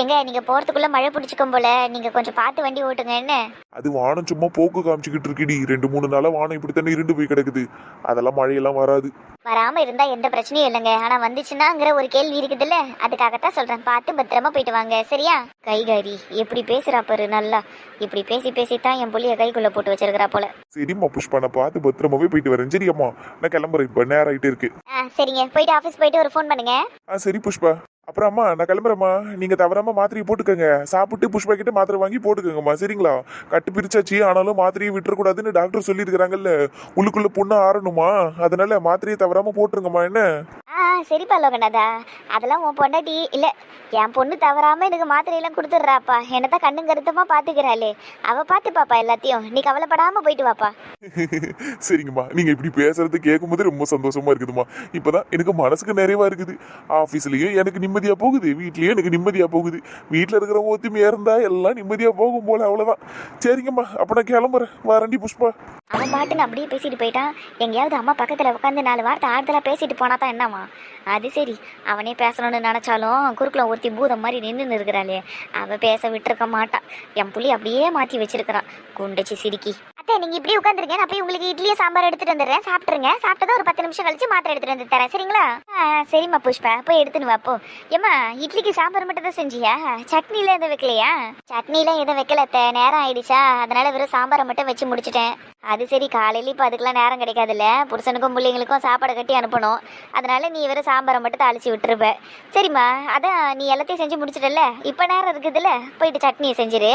எங்க நீங்க போறதுக்குள்ள மழை பிடிச்சிக்கும் போல. நீங்க கொஞ்சம் பார்த்து வண்டி ஓட்டுங்க என்ன? அது வானம் சும்மா போக்கு காமிச்சுக்கிட்டு இருக்குடி. ரெண்டு மூணு நாளா வானம் இப்படித்தானே இருண்டு போய் கிடக்குது. அதெல்லாம் மழையெல்லாம் வராது. வராம இருந்தா எந்த பிரச்சனையும் இல்லைங்க. ஆனா வந்துச்சுன்னாங்கிற ஒரு கேள்வி இருக்குதுல்ல? அதுக்காகத்தான் சொல்றேன். பார்த்து பத்திரமா போயிட்டு வாங்க. சரியா? கைகாரி எப்படி பேசுறா பாரு நல்லா. இப்படி பேசி பேசி தான் என் புள்ளிய கைக்குள்ள போட்டு வச்சிருக்கிறா போல. சரிம்மா புஷ்பா நான் பார்த்து பத்திரமாவே போயிட்டு வரேன். சரியாம்மா. நான் கிளம்புறேன். இப்போ நேரம் ஆயிட்டு இருக்கு. ஆ சரிங்க. போயிட்டு ஆஃபீஸ் போயிட்டு ஒரு ஃபோன் பண்ணுங்க. ஆ சரி புஷ்பா. அப்புறம் அம்மா நான் கிளம்புறேம்மா. நீங்க தவறாம மாத்திரையை போட்டுக்கோங்க. சாப்பிட்டு புஷ்பா கிட்ட மாத்திரை வாங்கி போட்டுக்கோங்கம்மா சரிங்களா? கட்டு பிரிச்சாச்சு ஆனாலும் மாத்திரையை விட்டுறக்கூடாதுன்னு டாக்டர் சொல்லியிருக்கிறாங்கல்ல. உள்ளுக்குள்ள புண்ணு ஆறணுமா? அதனால மாத்திரையை தவறாம போட்டுருங்கம்மா என்ன? ஆ சரிப்பா லோகநாதா. அதெல்லாம் உன் பொண்டாட்டி இல்ல என் பொண்ணு தவறாம எனக்கு மாத்திரையெல்லாம் கொடுத்துட்றாப்பா. என்னதான் கண்ணும் கருத்துமா பாத்துக்கிறாளே. அவ பாத்துப்பாப்பா எல்லாத்தையும். நீ கவலைப்படாம போயிட்டு வாப்பா. சரிங்கம்மா. நீங்க இப்படி பேசுறது கேட்கும்போது ரொம்ப சந்தோஷமா இருக்குதும்மா. இப்பதான் எனக்கு மனசுக்கு நிறைவா இருக்குது. ஆபீஸ்லயும் எனக்கு நிம்மதியாக போகுது. வீட்லயும் எனக்கு நிம்மதியாக போகுது. வீட்டில் இருக்கிற ஒத்துமையாக இருந்தால் எல்லாம் நிம்மதியாக போகும் போல அவ்வளோதான் சரிங்கம்மா அப்போ நான் கிளம்புறேன். வரண்டி புஷ்பா. அவன் பாட்டுன்னு அப்படியே பேசிட்டு போயிட்டான். எங்கேயாவது அம்மா பக்கத்தில் உட்காந்து நாலு வார்த்தை ஆறுதலாக பேசிட்டு போனா தான் என்னம்மா? அது சரி. அவனே பேசணும்னு நினச்சாலும் குறுக்குல ஒருத்தி பூதம் மாதிரி நின்று இருக்கிறாளே. அவன் பேச விட்டுருக்க மாட்டான் என் புள்ளி அப்படியே மாற்றி வச்சிருக்கிறான். குண்டச்சி சிரிக்கி. அத்தை நீங்க இப்படி உட்காந்துருங்க நான் போய் உங்களுக்கு இட்லியும் சாம்பார் எடுத்துட்டு வந்துடுறேன். சாப்பிட்டுருங்க. சாப்பிட்டதா ஒரு பத்து நிமிஷம் கழிச்சு மாத்திரை எடுத்துட்டு வந்து தரேன். சரிங்களா? சரிம்மா புஷ்பா. போய் எடுத்துன்னு வா போ. ஏம்மா இட்லிக்கு சாம்பார் மட்டும் தான் செஞ்சியா? சட்னிலாம் எதுவும் வைக்கலையா? சட்னிலாம் எதுவும் வைக்கல அத்தை. நேரம் ஆயிடுச்சா? அதனால வெறும் சாம்பாரை மட்டும் வச்சு முடிச்சிட்டேன். அது சரி காலையில் இப்போ அதுக்கெல்லாம் நேரம் கிடைக்காதுல்ல. புருஷனுக்கும் பிள்ளைங்களுக்கும் சாப்பாடு கட்டி அனுப்பணும். அதனால நீ வெறும் சாம்பாரை மட்டும் தாளிச்சு விட்டுருப்ப. சரிம்மா அதான் நீ எல்லாத்தையும் செஞ்சு முடிச்சிட்டல இப்போ நேரம் இருக்குதுல்ல? போயிட்டு சட்னியை செஞ்சிரு.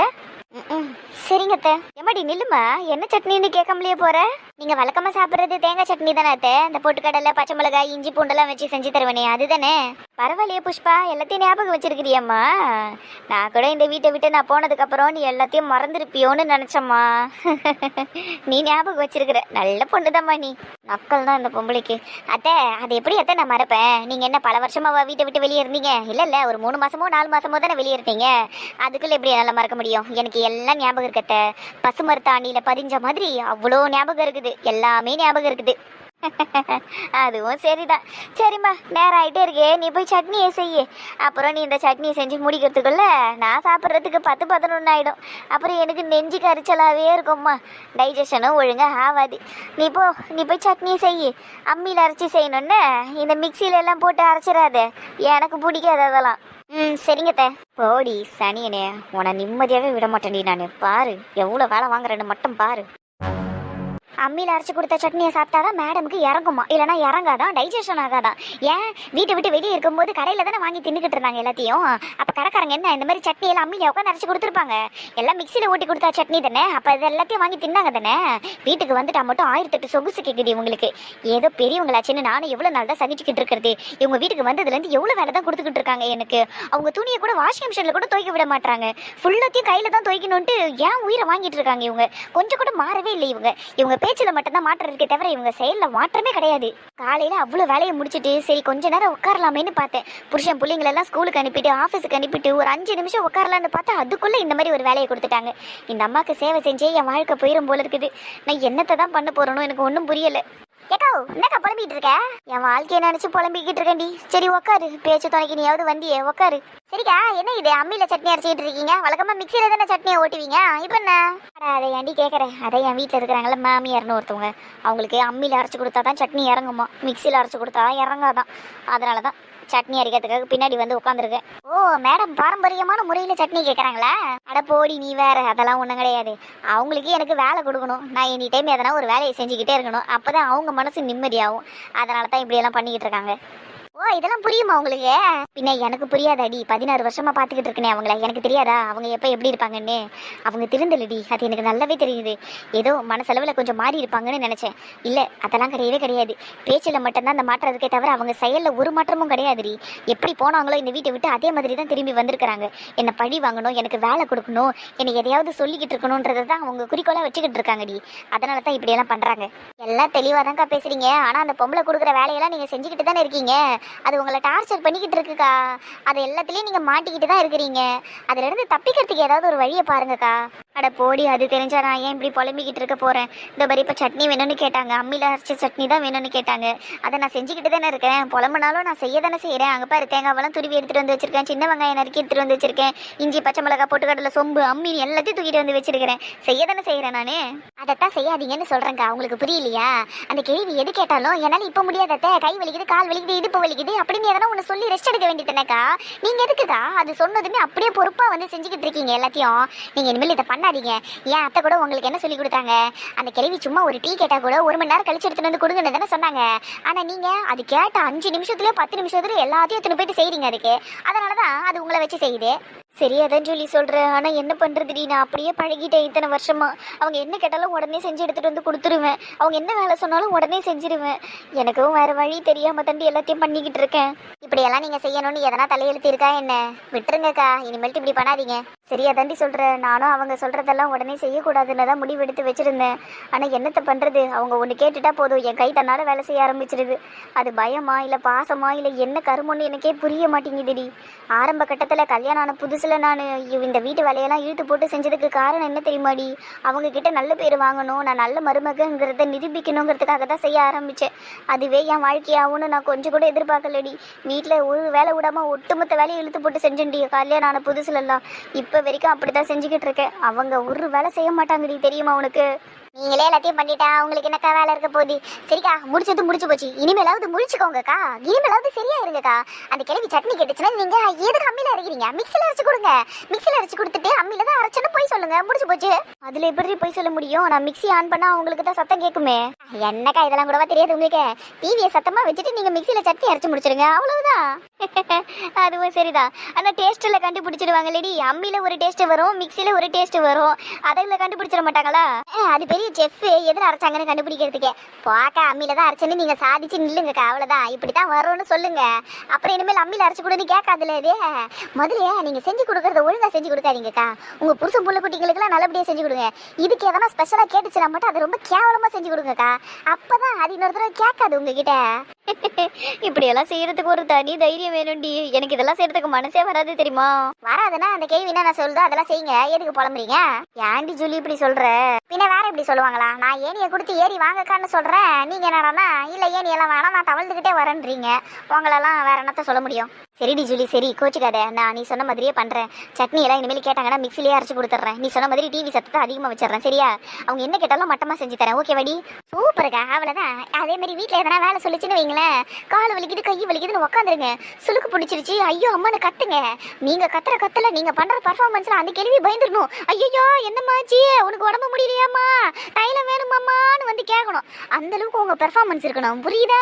ம்ம். சரிங்க அத்தை. எம்மாடி நில்லுமா என்ன சட்னின்னு கேட்காமலேயே போற? நீங்க வழக்கமா சாப்பிட்றது தேங்காய் சட்னி தானே அத்தை? இந்த பொட்டுக்கடலை பச்சை மிளகாய் இஞ்சி பூண்டெல்லாம் வச்சு செஞ்சு தருவேனே அதுதானே பரவாயில்லையே புஷ்பா எல்லாத்தையும் ஞாபகம் வச்சிருக்கிறியம்மா. நான் கூட இந்த வீட்டை விட்டு நான் போனதுக்கு அப்புறம் நீ எல்லாத்தையும் மறந்துருப்பியோன்னு நினைச்சம்மா. நீ நீ ஞாபகம் வச்சிருக்கிற. நல்ல பொண்ணுதாம்மா நீ. நக்கல் தான் இந்த பொம்பளைக்கு. அத்தை அது எப்படி அத்தை நான் மறப்பேன்? நீங்க என்ன பல வருஷமா வீட்டை விட்டு வெளியே இருந்தீங்க? இல்ல இல்ல ஒரு மூணு மாசமோ நாலு மாசமோ தானே வெளியே இருந்தீங்க? அதுக்குள்ள எப்படி என்னால மறக்க முடியும்? எனக்கு எல்லாம் ஞாபகம் இருக்கு அத்தை. பசுமரத்தாணியில பதிஞ்ச மாதிரி அவ்வளோ ஞாபகம் இருக்குது. எல்லாமே ஞாபகம் இருக்குது. அதுவும் சரிதான். சரிம்மா நேரம் ஆயிட்டே இருக்கே. நீ போய் சட்னியை செய்ய. அப்புறம் நீ இந்த சட்னியை செஞ்சு முடிக்கிறதுக்குள்ள நான் சாப்பிட்றதுக்கு பத்து பதினொன்று ஆயிடும். அப்புறம் எனக்கு நெஞ்சு கரிச்சலாகவே இருக்கும்மா. டைஜஷனும் ஒழுங்காக ஆகாது நீ போ நீ போய் சட்னியை செய்ய. அம்மியில் அரைச்சி செய்யணுன்னு இந்த மிக்சியில எல்லாம் போட்டு அரைச்சிடாத. எனக்கு பிடிக்காது அதெல்லாம். ம் சரிங்க தே போடி சனியனே. உன்னை நிம்மதியாகவே விட மாட்டேன்டி நான். பாரு எவ்வளோ வேலை வாங்குறேன்னு மட்டும் பாரு. அம்மியில் அரைச்சி கொடுத்த சட்னியை சாப்பிட்டாதான் மேடமுக்கு இறங்குமா? இல்லைனா இறங்காதான் டைஜஷன் ஆகாதான் ஏன்? வீட்டை விட்டு வெளியே இருக்கும்போது கடையில் தானே வாங்கி தின்னுக்கிட்டு இருந்தாங்க எல்லாத்தையும். அப்போ கடைக்காரங்க என்ன இந்த மாதிரி சட்னி எல்லாம் அம்மியில் உட்காந்து அரைச்சி கொடுத்துருப்பாங்க. எல்லாம் மிக்சியில் ஊட்டி கொடுத்தா சட்னி தானே? அப்போ இது எல்லாத்தையும் வாங்கி தின்னாங்க தானே? வீட்டுக்கு வந்துட்டா மட்டும் ஆயிரத்தெட்டு சொகுசு கேட்குது இவங்களுக்கு. ஏதோ பெரியவங்களாச்சுன்னு நானும் எவ்வளோ நாள் தான் சகிச்சுக்கிட்டு இருக்கிறது. இவங்க வீட்டுக்கு வந்ததுலேருந்து எவ்வளோ வேலை தான் கொடுத்துக்கிட்டு இருக்காங்க எனக்கு. அவங்க துணியை கூட வாஷிங் மிஷினில் கூட துவைக்க விட மாட்டாங்க ஃபுல்லாத்தையும் கையில் தான் துவைக்கணுன்ட்டு ஏன் உயிரை வாங்கிட்டு இருக்காங்க இவங்க? கொஞ்சம் கூட மாறவே இல்லை இவங்க. இவங்க பேச்சில் மட்டும்தான் மாற்றம் இருக்கே தவிர இவங்க செயலில் மாற்றமே கிடையாது. காலையில் அவ்வளோ வேலையை முடிச்சிட்டு சரி கொஞ்ச நேரம் உட்காரலாமேன்னு பார்த்தேன். புருஷன் பிள்ளைங்களெல்லாம் ஸ்கூலுக்கு அனுப்பிட்டு ஆஃபீஸுக்கு அனுப்பிட்டு ஒரு அஞ்சு நிமிஷம் உட்காரலான்னு பார்த்தா அதுக்குள்ளே இந்த மாதிரி ஒரு வேலையை கொடுத்துட்டாங்க. இந்த அம்மாவுக்கு சேவை செஞ்சே என் வாழ்க்கை போயிடும் போல இருக்குது. நான் என்னத்தை தான் பண்ண போறேனோ எனக்கு ஒன்றும் புரியல. ஏக்கோ என்னக்கா புலம்பிட்டு இருக்க? என் வாழ்க்கையை நினைச்சு புலம்பிக்கிட்டு இருக்கேன்டி. சரி உக்காரு. பேச்சு துணைக்கு நீயாவது வந்தியே உக்காரு. சரிக்கா என்ன இது? அம்மியில சட்னி அரைச்சிட்டு இருக்கீங்க? வழக்கமா மிக்சியில தானே சட்னியை ஓட்டுவீங்க? இப்போ என்ன? அதை ஏண்டி கேட்குறேன் அதை என் வீட்டில் இருக்கிறாங்கள மாமியார்னு ஒருத்தவங்க. அவங்களுக்கு அம்மியில் அரைச்சி கொடுத்தா தான் சட்னி இறங்குமா? மிக்சியில் அரைச்சி கொடுத்தா இறங்காதான். அதனால தான் சட்னி அரைக்கிறதுக்காக பின்னாடி வந்து உட்காந்துருக்கேன் ஓ மேடம் பாரம்பரியமான முறையில் சட்னி கேட்குறாங்களா அட போடி நீ வேற. அதெல்லாம் ஒன்றும் கிடையாது. அவங்களுக்கு எனக்கு வேலை கொடுக்கணும். நான் எனி டைம் எதனா ஒரு வேலையை செஞ்சுக்கிட்டே இருக்கணும். அப்போ தான் அவங்க மனசு நிம்மதியாகும். அதனால தான் இப்படியெல்லாம் பண்ணிக்கிட்டு இருக்காங்க. இதெல்லாம் புரியுமா உங்களுக்கு? பின்ன எனக்கு புரியாதாடி. பதினாறு வருஷமா பார்த்துக்கிட்டு இருக்கனே அவங்கள. எனக்கு தெரியாதா? அவங்க எப்போ எப்படி இருப்பாங்கன்னு? அவங்க திருந்தலடி. அது எனக்கு நல்லாவே தெரியுது. ஏதோ மனசளவில் கொஞ்சம் மாறி இருப்பாங்கன்னு நினச்சேன். இல்லை அதெல்லாம் கிடையவே கிடையாது. பேச்சில் மட்டும்தான் அந்த மாற்றம் இருக்கே தவிர அவங்க செயலில் ஒரு மாற்றமும் கிடையாதுடி. எப்படி போனாங்களோ இந்த வீட்டை விட்டு அதே மாதிரி தான் திரும்பி வந்திருக்கிறாங்க. என்னை பழி வாங்கணும்? எனக்கு வேலை கொடுக்கணும். என்னை எதையாவது சொல்லிக்கிட்டு இருக்கணுன்றதை தான் அவங்க குறிக்கோளாக வச்சுக்கிட்டு இருக்காங்கடி. அதனால தான் இப்படியெல்லாம் பண்ணுறாங்க எல்லாம் தெளிவாக தான்க்கா பேசுறீங்க. ஆனால் அந்த பொம்பளை கொடுக்குற வேலையெல்லாம் நீங்கள் செஞ்சுக்கிட்டு தானே இருக்கீங்க. அது உங்களை டார்ச்சர் பண்ணிக்கிட்டு இருக்குக்கா. அது எல்லாத்துலேயும் நீங்கள் மாட்டிக்கிட்டு தான் இருக்கிறீங்க அதுலேருந்து தப்பிக்கிறதுக்கு ஏதாவது ஒரு வழியை பாருங்கக்கா. அட போடி அது தெரிஞ்சா நான் ஏன் இப்படி புலம்பிக்கிட்டு இருக்க போறேன்? இந்த மாதிரி இப்போ சட்னி வேணும்னு கேட்டாங்க. அம்மியில் அரைச்ச சட்னி தான் வேணும்னு கேட்டாங்க. அதை நான் செஞ்சுக்கிட்டு தானே இருக்கேன். புலம்புனாலும் நான் செய்ய தானே செய்கிறேன் அங்கே பாரு தேங்காவெல்லாம் துருவி எடுத்துட்டு வந்து வச்சிருக்கேன். சின்ன வெங்காயம் நறுக்கி எடுத்துட்டு வந்து வச்சிருக்கேன். இஞ்சி பச்சை மிளகாய் போட்டுக்கடலை சொம்பு அம்மி எல்லாத்தையும் தூக்கிட்டு வந்து வச்சிருக்கிறேன். செய்ய தானே செய்கிறேன் நான்? அதைத்தான் செய்யாதீங்கன்னு சொல்கிறேங்க உங்களுக்கு புரியலையா? அந்த கேள்வி எது கேட்டாலும் என்னால் இப்போ முடியாதத்த கை வலிக்குது கால் வலிக்குது இடுப்பு வலிக்குது. அப்படின்னு எதனா ஒன்று சொல்லி ரெஸ்ட் எடுக்க வேண்டியதுனேக்கா நீங்கள் எதுக்குக்கா? அது சொன்னதுமே அப்படியே பொறுப்பாக வந்து செஞ்சுக்கிட்டு இருக்கீங்க எல்லாத்தையும். நீங்கள் இனிமேல் இதை பண்ண பண்ணாதீங்க ஏன் அத்தை கூட உங்களுக்கு என்ன சொல்லி கொடுத்தாங்க? அந்த கிழவி சும்மா ஒரு டீ கேட்டால் கூட ஒரு மணி நேரம் கழிச்சு எடுத்துட்டு வந்து கொடுங்கன்னு தானே சொன்னாங்க. ஆனால் நீங்கள் அது கேட்ட அஞ்சு நிமிஷத்துலயோ பத்து நிமிஷத்துலயோ எல்லாத்தையும் எடுத்துன்னு போயிட்டு செய்கிறீங்க அதுக்கு. அதனால தான் அது உங்களை வச்சு செய்யுது. சரி அதான் சொல்லி சொல்கிறேன் ஆனால் என்ன பண்ணுறதுடி நான் அப்படியே பழகிட்டேன் இத்தனை வருஷமா. அவங்க என்ன கேட்டாலும் உடனே செஞ்சு எடுத்துகிட்டு வந்து கொடுத்துருவேன். அவங்க என்ன வேலை சொன்னாலும் உடனே செஞ்சிருவேன். எனக்கும் வேறு வழி தெரியாமல் தண்டி எல்லாத்தையும் பண்ணிக்கிட்டு இருக்கேன். இப்படியெல்லாம் நீங்கள் செய்யணும்னு எதனா தலையெழுத்து இருக்கா என்ன? விட்டுருங்கக்கா. இனிமேல்ட்டு இப்படி பண்ணாதீங்க. சரியா தாண்டி சொல்கிறேன் நானும் அவங்க சொல்கிறதெல்லாம் உடனே செய்யக்கூடாதுன்னு தான் முடிவெடுத்து வச்சுருந்தேன். ஆனால் என்னத்தை பண்ணுறது அவங்க ஒன்று கேட்டுட்டா போதும். என் கை தன்னால் வேலை செய்ய ஆரம்பிச்சிருது. அது பயமா இல்லை பாசமா இல்லை என்ன கருமன்னு எனக்கே புரிய மாட்டேங்குதுடி. ஆரம்ப கட்டத்தில் கல்யாணம் ஆன புதுசில் நான் இந்த வீட்டு வேலையெல்லாம் இழுத்து போட்டு செஞ்சதுக்கு காரணம் என்ன தெரியுமாடி? அவங்க கிட்ட நல்ல பேர் வாங்கணும். நான் நல்ல மருமகங்கிறத நிரூபிக்கணுங்கிறதுக்காக தான் செய்ய ஆரம்பித்தேன் அதுவே என் வாழ்க்கையாகும்னு நான் கொஞ்சம் கூட எதிர்பார்க்கலடி. வீட்டில் ஒரு வேலை விடாமல் ஒட்டுமொத்த வேலையை இழுத்து போட்டு செஞ்சேன்டி. கல்யாணம் ஆன புதுசுலலாம். இப்போ வரைக்கும் அப்படி தான் செஞ்சுக்கிட்டு இருக்கேன். அவங்க ஒரு வேலை செய்ய மாட்டாங்கடி தெரியுமா உனக்கு? நீங்களே எல்லாத்தையும் பண்ணிட்டா உங்களுக்கு என்னக்கா வேலை இருக்க போகுது? சரிக்கா முடிச்சது முடிச்சு போச்சு. இனிமேலாவது முழிச்சுக்கோங்கக்கா. இனிமேலாவது சரியா இருங்கக்கா அந்த கிழவி சட்னி கேட்டுச்சுன்னா நீங்க எதுக்கு அம்மியில அரைக்கிறீங்க? மிக்சில அரைச்சு கொடுங்க. மிக்சில அரைச்சு கொடுத்துட்டு அம்மியில தான் அரைச்சுன்னு போய் சொல்லுங்க. முடிச்சு போச்சு. அதுல எப்படி போய் சொல்ல முடியும்? நான் மிக்சி ஆன் பண்ணா உங்களுக்கு தான் சத்தம் கேட்குமே. என்னக்கா இதெல்லாம் கூடவா தெரியாது உங்களுக்கு. டிவியை சத்தமா வச்சுட்டு நீங்க மிக்சில சட்னி அரைச்சு முடிச்சிருங்க. அவ்வளவுதான். அதுவும் சரிதான். ஆனா டேஸ்ட்ல கண்டுபிடிச்சிருவாங்க லேடி அம்மியில ஒரு டேஸ்ட் வரும் மிக்சில ஒரு டேஸ்ட் வரும். அதில் கண்டுபிடிச்சிட மாட்டாங்களா? அது பெரிய செஃப் எதில் அரைச்சாங்கன்னு கண்டுபிடிக்கிறதுக்கு. போக்க அம்மியில தான் அரைச்சேன்னு நீங்க சாதிச்சு நில்லுங்கக்கா அவ்வளவுதான். இப்படித்தான் வரும்னு சொல்லுங்க. அப்புறம் இனிமேல் அம்மியில அரைச்சி கொடுன்னு கேட்காதுல இது. முதல்ல நீங்க செஞ்சு கொடுக்கறத ஒழுங்காக செஞ்சு கொடுக்காதீங்கக்கா. உங்க புருஷன் புள்ள குட்டிகளுக்கெல்லாம் நல்லபடியா செஞ்சு கொடுங்க. இதுக்கு எதனா ஸ்பெஷலாக கேட்டுச்சுனா மட்டும் அது ரொம்ப கேவலமா செஞ்சு கொடுங்கக்கா. அப்பதான் அது இன்னொரு தடவை கேட்காது உங்ககிட்ட. இப்படியெல்லாம் செய்யறதுக்கு ஒரு தனி தைரியம் வேணும்டி. எனக்கு இதெல்லாம் செய்யறதுக்கு மனசே வராது தெரியுமா? வராதுன்னா அந்த கேள்வி என்ன நான் சொல்லுதோ அதெல்லாம் செய்யுங்க. எதுக்கு புலம்புறீங்க? ஏன்டி சொல்லி இப்படி சொல்ற? பின்ன வேற இப்படி சொல்லுவாங்களா? நான் ஏனியை கொடுத்து ஏறி வாங்கக்கான்னு சொல்றேன். நீங்க என்னடானா இல்ல ஏனி எல்லாம் வேணாம். நான் தவழ்ந்துகிட்டே வரேன்றீங்க. உங்களெல்லாம் வேற என்னத்த சொல்ல முடியும்? சரிடி ஜூலி சரி கோச்சிக்காத. நான் நீ சொன்ன மாதிரியே பண்ணுறேன் சட்னி எல்லாம் இனிமேல் கேட்டாங்கன்னா மிக்சிலேயே அரைச்சு கொடுத்துட்றேன். நீ சொன்ன மாதிரி டிவி சத்தத்தை அதிகமாக வச்சிடறேன் சரியா? அவங்க என்ன கேட்டாலும் மட்டமாக செஞ்சு தரேன். ஓகே வடி. சூப்பருக்கா அவ்வளோதான் அதே மாதிரி வீட்டில் எதனா வேலை சொல்லிச்சுன்னு வைங்களேன். கால் வலிக்குது கை வலிக்குதுன்னு உட்காந்துருங்க சுளுக்கு பிடிச்சிருச்சு. ஐயோ அம்மானு கத்துங்க. நீங்கள் கத்துற கத்துல நீங்க பண்ணுற பர்ஃபார்மன்ஸில் அந்த கேள்வி பயந்துடணும் ஐயோ என்னம்மாச்சி உனக்கு உடம்பு முடியலையாம்மா? தைலம் வேணுமாம்மான்னு வந்து கேட்கணும் அந்த அளவுக்கு உங்க பெர்ஃபார்மன்ஸ் இருக்கணும். புரியுதா?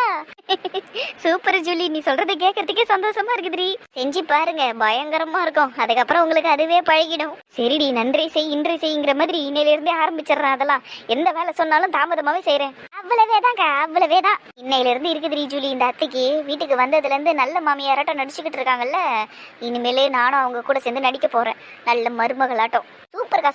சூப்பர் ஜூலி நீ சொல்றதை கேட்கறதுக்கே சந்தோஷமா இருக்குதுடி செஞ்சு பாருங்க பயங்கரமா இருக்கும். அதுக்கப்புறம் உங்களுக்கு அதுவே பழகிடும். சரிடி நன்றி செய் இன்று செய்யுங்கிற மாதிரி இன்னையில இருந்தே ஆரம்பிச்சிடுறேன் அதெல்லாம். எந்த வேலை சொன்னாலும் தாமதமாவே செய்றேன். அவ்வளவே தாங்க அவ்வளவே தான் இன்னையில இருந்து இருக்குதுடி ஜூலி இந்த அத்தைக்கு வீட்டுக்கு வந்ததுல இருந்து நல்ல மாமியாராட்டம் நடிச்சுக்கிட்டு இருக்காங்கல்ல. இனிமேலே நானும் அவங்க கூட சேர்ந்து நடிக்க போறேன். நல்ல மருமகளாட்டம்.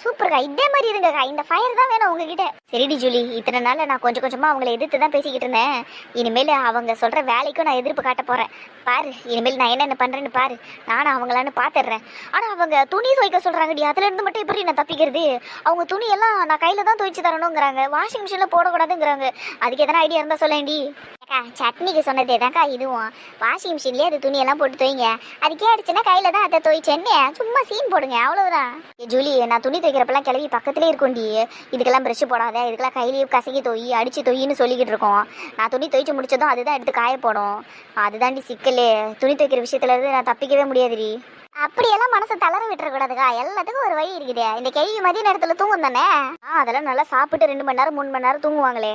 சூப்பர்க்கா சூப்பர்க்கா இதே மாதிரி இருங்கக்கா. இந்த ஃபயர் தான் வேணும் உங்ககிட்ட. சரிடி ஜூலி இத்தனை நாள் நான் கொஞ்சம் கொஞ்சமாக அவங்கள எதிர்த்து தான் பேசிக்கிட்டு இருந்தேன். இனிமேல் அவங்க சொல்கிற வேலைக்கும் நான் எதிர்ப்பு காட்ட போகிறேன் பாரு இனிமேல் நான் என்னென்ன பண்ணுறேன்னு பாரு. நானும் அவங்களான்னு பார்த்துடுறேன் ஆனால் அவங்க துணி துவைக்க சொல்கிறாங்கடி அதுலேருந்து மட்டும் எப்படி நான் தப்பிக்கிறது? அவங்க துணியெல்லாம் நான் கையில் தான் துவைச்சு தரணுங்கிறாங்க. வாஷிங் மிஷினில் போடக்கூடாதுங்கிறாங்க. அதுக்கு எதனா ஐடியா இருந்தால் சொல்லேன்டி அக்கா சட்னிக்கு சொன்னதே தான்க்கா இதுவும். வாஷிங் மிஷின்லயே அது துணியெல்லாம் போட்டு துவைங்க. அது கேடுச்சுன்னா கையில தான் அதை துவைச்சேன்னு சும்மா சீன் போடுங்க அவ்வளோதான் ஜூலி நான் துணி துவைக்கிறப்பெல்லாம் கிளவி பக்கத்துலேயே இருக்கும்டி. இதுக்கெல்லாம் ப்ரெஷ் போடாத இதுக்கெல்லாம் கையிலேயே கசக்கி தொய் அடிச்சு தொய்ன்னு சொல்லிக்கிட்டு இருக்கோம். நான் துணி துவைச்சு முடிச்சதும் அதுதான் எடுத்து காய போடும். அதுதாண்டி சிக்கலே. துணி துவைக்கிற விஷயத்துல இருந்து நான் தப்பிக்கவே முடியாதுடி. அப்படியெல்லாம் மனசை தளர விட்டுறக்கூடாதுக்கா. எல்லாத்துக்கும் ஒரு வழி இருக்குதே. இந்த கேள்வி மதிய நேரத்துல தூங்கும் தானே ஆ, அதெல்லாம் நல்லா சாப்பிட்டு ரெண்டு மணி நேரம் மூணு மணி நேரம் தூங்குவாங்களே.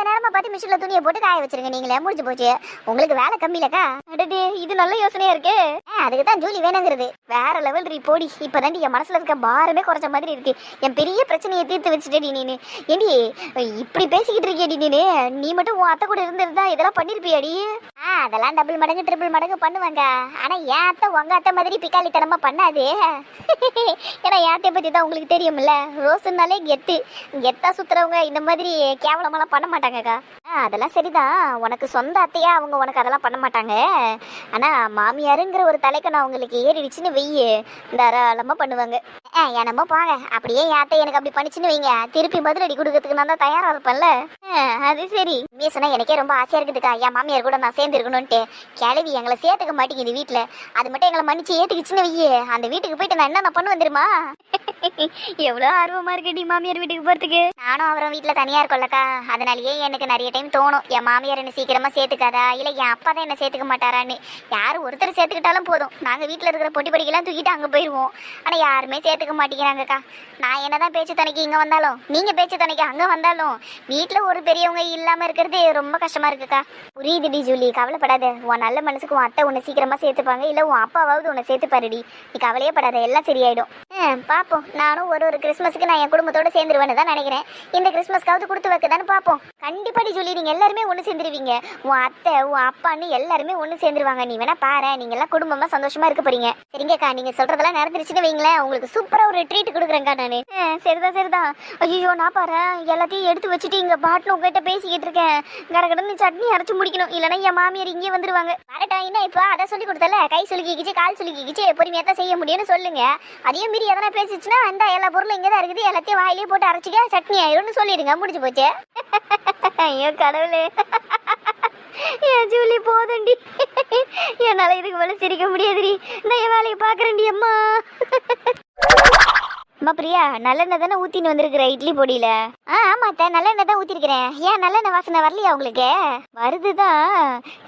அந்த நேரமா பார்த்து மிஷின்ல துணியை போட்டு காய வச்சிருங்க நீங்களே. முடிஞ்சு போச்சு. உங்களுக்கு வேலை கம்மியிலக்கா அடடே இது நல்ல யோசனையா இருக்கு. அதுக்கு தான் ஜூலி வேணுங்கிறது. வேற லெவல் ரீ போடி. இப்பதாண்டி என் மனசுல இருக்க பாரமே குறைஞ்ச மாதிரி இருக்கு. என் பெரிய பிரச்சனையை தீர்த்து வச்சுட்டேடி நீனு. ஏண்டி இப்படி பேசிக்கிட்டு இருக்கியடி நீனு. நீ மட்டும் உன் அத்தை கூட இருந்திருந்தா இதெல்லாம் பண்ணிருப்பியாடி ஆ அதெல்லாம் டபுள் மடங்கு ட்ரிபிள் மடங்கு பண்ணுவாங்க ஆனா என் அத்தை உங்க அத்தை மாதிரி பிக்காளித்தனமா பண்ணாது. ஏன்னா என் பத்தி தான் உங்களுக்கு தெரியும்ல. ரோஸுனாலே கெத்து. கெத்தா சுத்துறவங்க இந்த மாதிரி கேவலமெல்லாம் பண்ண மாட்டாங்கக்கா அதெல்லாம் சரிதான். உனக்கு சொந்த அத்தையா அவங்க உனக்கு அதெல்லாம் பண்ண மாட்டாங்க. ஆனா மாமியாருங்கிற ஒரு தலைக்கு நான் உங்களுக்கு ஏறிடுச்சுன்னு வெய்யு தாராளமா பண்ணுவாங்க. என்னமோ போங்க. அப்படியே என் அத்தை எனக்கு அப்படி பண்ணிச்சுன்னு வைங்க. திருப்பி பதிலடி கொடுக்கறதுக்கு நான் தான் தயாரா இருப்பேன்ல. அது சரி. நீ சொன்னா எனக்கே ரொம்ப ஆசையா இருக்குதுக்கா. என் மாமியார் கூட நான் சேர்ந்து இருக்கணும்ட்டு கிளவி எங்களை சேர்த்துக்க மாட்டேங்குது வீட்டுல அது மட்டும் எங்களை மன்னிச்சு ஏத்துக்குச்சுன்னு வையே. அந்த வீட்டுக்கு போயிட்டு நான் என்ன பண்ணுவேன் தெரியுமா? எவ்வளோ ஆர்வமா இருக்குடி மாமியார் வீட்டுக்கு போறதுக்கு. நானும் அவரும் வீட்டில் தனியா இருக்கோம்லக்கா. அதனாலயே எனக்கு நிறைய டைம் தோணும். என் மாமியார் என்ன சீக்கிரமா சேர்த்துக்காதா? இல்லை என் அப்பா தான் என்ன சேர்த்துக்க மாட்டாரான்னு. யார் ஒருத்தர் சேர்த்துக்கிட்டாலும் போதும். நாங்கள் வீட்டில் இருக்கிற பொட்டி படிக்கெல்லாம் தூக்கிட்டு அங்கே போயிடுவோம் ஆனால் யாருமே சேர்த்துக்க மாட்டேங்கிறாங்கக்கா. நான் என்னதான் பேச்சு துணைக்கு இங்கே வந்தாலும் நீங்கள் பேச்சு துணைக்கு அங்கே வந்தாலும் வீட்டில் ஒரு பெரியவங்க இல்லாமல் இருக்கிறது ரொம்ப கஷ்டமா இருக்குக்கா. புரியுதுடி ஜூலி கவலைப்படாத. உன் நல்ல மனசுக்கு உன் அத்தை உன்னை சீக்கிரமா சேர்த்துப்பாங்க. இல்லை உன் அப்பாவாவது உன்னை சேர்த்துப்பாருடி. நீ கவலையே படாத எல்லாம் சரியாயிடும். பார்ப்போம் பாப்போம். நானும் ஒரு ஒரு கிறிஸ்மஸ்க்கு நான் என் குடும்பத்தோட சேர்ந்துருவேன்னு தான் நினைக்கிறேன். இந்த கிறிஸ்மஸ்க்காவது கொடுத்து வைக்கதான்னு பார்ப்போம் கண்டிப்பாடி சொல்லி நீங்கள் எல்லாருமே ஒன்று சேர்ந்துருவீங்க. உன் அத்தை உன் அப்பான்னு எல்லாருமே ஒன்று சேர்ந்துருவாங்க. நீ வேணா பாரு நீங்கள் எல்லாம் குடும்பமாக சந்தோஷமா இருக்க போறீங்க. சரிங்கக்கா நீங்கள் சொல்றதெல்லாம் நடந்துருச்சுன்னு வைங்களேன். உங்களுக்கு சூப்பராக ஒரு ட்ரீட் கொடுக்குறேங்க்கா நான். சரிதான் சரிதான். ஐயோ நான் பாரு எல்லாத்தையும் எடுத்து வச்சுட்டு இங்கே பாட்டில் உங்ககிட்ட பேசிக்கிட்டு இருக்கேன். கடகடன்னு சட்னி அரைச்சு முடிக்கணும். இல்லைன்னா என் மாமியார் இங்கே வந்துருவாங்க. வரட்டா என்ன இப்போ? அதை சொல்லி கொடுத்தல கை சுலுக்கிக்கிச்சு கால் சுலுக்கிக்கிச்சு. பொறுமையாக தான் செய்ய முடியும்னு சொல்லுங்க. அதையும் மீறி எதனா பேசிச்சுன்னா அந்த எல்லா பொருளும் இங்கே தான் இருக்குது. எல்லாத்தையும் வாயிலே போட்டு அரைச்சிக்க சட்னி ஆயிரும்னு சொல்லிடுங்க. முடிஞ்சு போச்சு. ஐயோ கடவுளே. என் ஜூலி போதண்டி என்னால் இதுக்கு மேலே சிரிக்க முடியாதுடி. நான் என் வேலையை பார்க்குறேன்டி அம்மா. அம்மா பிரியா நல்லெண்ணெய் தானே ஊத்தின்னு வந்திருக்கிற இட்லி பொடியில? ஆ ஆமா அத்தை நல்லெண்ணெய் தான் ஊத்திருக்கிறேன். ஏன் நல்லெண்ணெய் வாசனை வரலையா உங்களுக்கு? வருதுதான்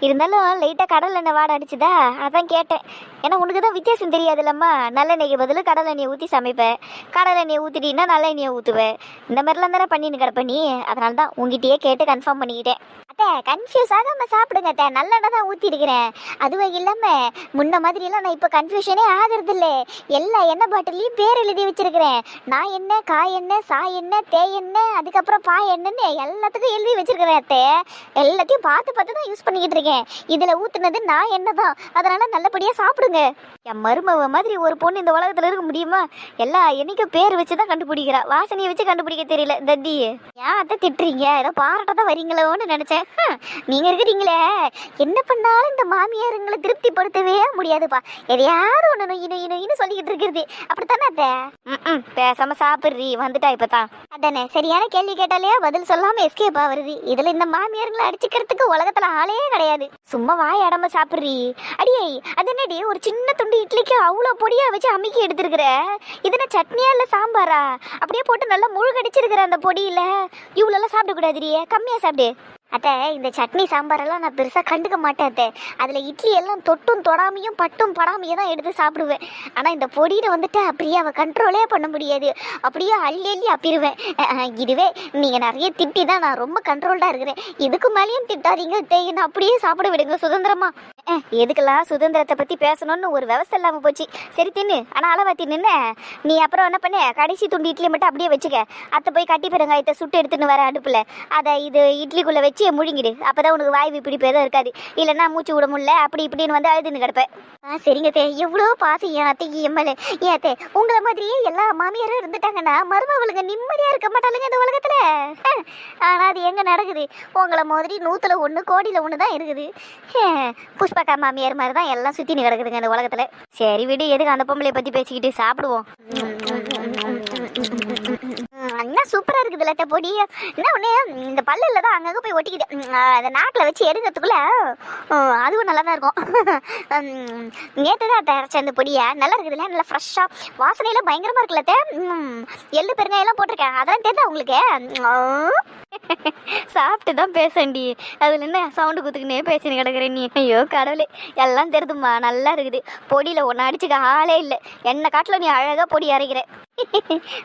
இருந்தாலும் லைட்டா கடல் எண்ணெய் வாட அடிச்சுதா? அதான் கேட்டேன். ஏன்னா உனக்கு தான் வித்தியாசம் தெரியாதுல்லம்மா. நல்லெண்ணெய்க்கு பதில் கடல் எண்ணெயை ஊற்றி சமைப்பேன். கடல் எண்ணெயை ஊற்றிட்டீங்கன்னா நல்ல ஊற்றுவேன் இந்த மாதிரிலாம் தானே பண்ணின்னு கிடப்ப நீ. அதனால தான் உங்ககிட்டயே கேட்டு கன்ஃபார்ம் பண்ணிக்கிட்டேன். அத்தை கன்ஃபியூஸ் ஆகாம சாப்பிடுங்க அத்தை. நல்லெண்ணெய் தான் ஊற்றிருக்கிறேன் இருக்கிறேன் அதுவும் இல்லாமல் முன்ன மாதிரியெல்லாம் நான் இப்போ கன்ஃபியூஷனே ஆகிறது இல்லை எல்லா எண்ணெய் பாட்டிலையும் பேர் எழுதி வச்சிருக்கிறேன். நான் என்ன காய் என்ன சா என்ன தேய் என்ன அதுக்கப்புறம் பா என்னன்னு எல்லாத்துக்கும் எழுதி வச்சிருக்கிறேன் அத்தை. எல்லாத்தையும் பார்த்து பார்த்து தான் யூஸ் பண்ணிக்கிட்டு இருக்கேன். இதில் ஊற்றுனது நான் என்ன தான் அதனால நல்லபடியாக சாப்பிடுங்க. என் மருமவ மாதிரி ஒரு பொண்ணு இந்த உலகத்தில் இருக்க முடியுமா? எல்லா என்னைக்கும் பேர் வச்சு தான் கண்டுபிடிக்கிறா. வாசனையை வச்சு கண்டுபிடிக்க தெரியல தத்தி ஏன் அத்தை திட்டுறீங்க? ஏதோ பாராட்ட தான் வரீங்களோன்னு நினச்சேன். நீங்கள் நீங்க இருக்கிறீங்களே. என்ன பண்ணாலும் இந்த மாமியாருங்களை திருப்திப்படுத்தவே முடியாதுப்பா. எதையாவது ஒன்று நொய் நொய் நொய்னு சொல்லிக்கிட்டு இருக்கிறது. அப்படித்தானே அத்தை? ம் பேசாம சாப்பிட்றி வந்துட்டா இப்பதான். அதானே சரியான கேள்வி கேட்டாலே பதில் சொல்லாம எஸ்கேப் ஆவருது. இதுல இந்த மாமியாருங்களை அடிச்சுக்கிறதுக்கு உலகத்துல ஆளே கிடையாது. சும்மா வாய் அடம்ப சாப்பிட்றி. அடியே அது என்னடி ஒரு சின்ன துண்டு இட்லிக்கு அவ்வளோ பொடியா வச்சு அமுக்கி எடுத்துருக்குற? இது என்ன சட்னியா இல்ல சாம்பாரா? அப்படியே போட்டு நல்லா முழுகடிச்சிருக்கிற அந்த பொடியில? இவ்வளோலாம் சாப்பிடக்கூடாதுடியே கம்மியா சாப்பிடு. அத்தை இந்த சட்னி சாம்பாரெல்லாம் நான் பெருசாக கண்டுக்க மாட்டேன் அத்தை. அதில் இட்லி எல்லாம் தொட்டும் தொடாமையும் பட்டும் படாமையும் தான் எடுத்து சாப்பிடுவேன். ஆனால் இந்த பொடியில் வந்துட்டு அப்படியே அவள் கண்ட்ரோலே பண்ண முடியாது. அப்படியே அள்ளி அள்ளி அப்பிடுவேன். இதுவே நீங்கள் நிறைய திட்டி தான் நான் ரொம்ப கண்ட்ரோல்டாக இருக்கிறேன். இதுக்கு மேலேயும் திட்டாதீங்க தேயின்னு அப்படியே சாப்பிட விடுங்க சுதந்திரமா. எதுக்கெல்லாம் சுதந்திரத்தை பற்றி பேசணும்னு ஒரு விவசாய இல்லாமல் போச்சு. சரி தின்னு. ஆனால் அளவா தின்னு நீ அப்புறம் என்ன பண்ண? கடைசி துண்டு இட்லி மட்டும் அப்படியே வச்சுக்க. அத்தை போய் கட்டி பெருங்காயத்தை சுட்டு எடுத்துன்னு வர அடுப்பில். அதை இது இட்லிக்குள்ளே வச்சு முழுங்கிடு. அப்பதான் உனக்கு வாய்வு பிடிப்பு எதுவும் இருக்காது. இல்லைன்னா மூச்சு விட முடியல. அப்படி இப்படின்னு வந்து அழுதுன்னு கிடப்பேன். ஆ சரிங்க தே எவ்வளோ பாசம் என் அத்தைக்கு எம்எல்ஏ ஏன் அத்தை? உங்களை மாதிரியே எல்லா மாமியாரும் இருந்துட்டாங்கன்னா மருமகளுங்க நிம்மதியாக இருக்க மாட்டாளுங்க இந்த உலகத்தில். ஆனால் அது எங்கே நடக்குது? உங்களை மாதிரி நூற்றில் ஒன்று கோடியில் ஒன்று தான் இருக்குது புஷ்பக்கா மாமியார் மாதிரி தான் எல்லாம் சுற்றின்னு கிடக்குதுங்க இந்த உலகத்தில். சரி விடு எதுக்கு அந்த பொம்பளை பற்றி பேசிக்கிட்டு சாப்பிடுவோம். என்ன சூப்பராக இருக்குது லட்ட பொடி. என்ன ஒன்று இந்த பல்லில் தான் அங்கங்கே போய் ஒட்டிக்கிட்டு அந்த நாக்கில் வச்சு எடுக்கிறதுக்குள்ளே அதுவும் நல்லா தான் இருக்கும் நேற்று தான் அத்தை அரைச்ச அந்த பொடியை. நல்லா இருக்குதுல்ல நல்லா ஃப்ரெஷ்ஷாக வாசனையெல்லாம் பயங்கரமாக இருக்குல்ல எள்ளு பெருங்காயெல்லாம் போட்டிருக்கேன். அதெல்லாம் தெரியுதா உங்களுக்கு? சாப்பிட்டு தான் பேசண்டி அதில் என்ன சவுண்டு குத்துக்குன்னே பேசின்னு கிடக்குற நீ. ஐயோ கடவுளே. எல்லாம் தெரிதும்மா. நல்லா இருக்குது. பொடியில் ஒன்று அடிச்சுக்க ஆளே இல்லை. என்ன காட்டில் நீ அழகாக பொடி அரைக்கிற.